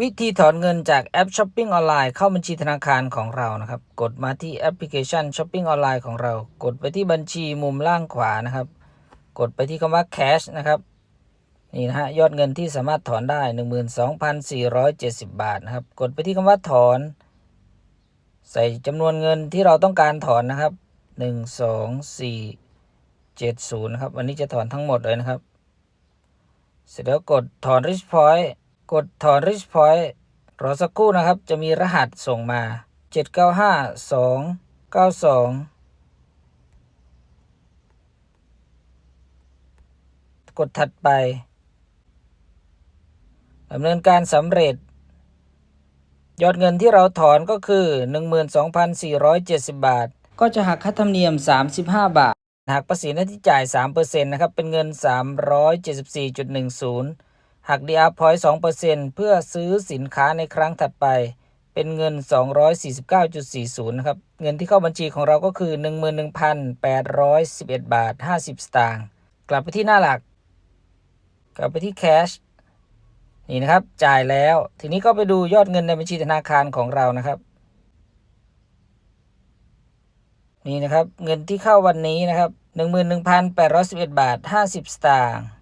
วิธีถอนเงินจากแอปช้อปปิ้งออนไลน์เข้าบัญชีธนาคารของเรานะครับ กดมาที่แอปพลิเคชันช้อปปิ้งออนไลน์ของเรา กดไปที่บัญชีมุมล่างขวานะครับ กดไปที่คำว่า cash นะครับนี่นะฮะยอดเงินที่สามารถถอนได้ 12,470 บาทนะครับ กดไปที่คำว่าถอน ใส่จำนวนเงินที่เราต้องการถอนนะครับ 1 2 4 7 0นะครับวันนี้จะถอนทั้งหมดเลยนะครับ เสร็จแล้วกดถอน rich point กดถอน rich point รอสักครู่นะครับ จะมีรหัสส่งมา 795292 กดถัดไปดำเนินการสำเร็จ ยอดเงินที่เราถอนก็คือ 12,470 บาท ก็จะหักค่าธรรมเนียม 35 บาทหักภาษีหน้าที่จ่าย 3%นะครับ เป็นเงิน 374.10 หัก DR Point 2%เพื่อซื้อสินค้าในครั้งถัดไป เป็นเงิน 249.40นะครับ เงินที่เข้าบัญชีของเราก็คือ 11,811 บาท 50 สตางค์ กลับไปที่หน้าหลัก กลับไปที่ Cash นี่นะครับ จ่ายแล้ว ทีนี้ก็ไปดูยอดเงินในบัญชีธนาคารของเรานะครับ นี่นะครับ เงินที่เข้าวันนี้นะครับ 11,811 บาท 50 สตางค์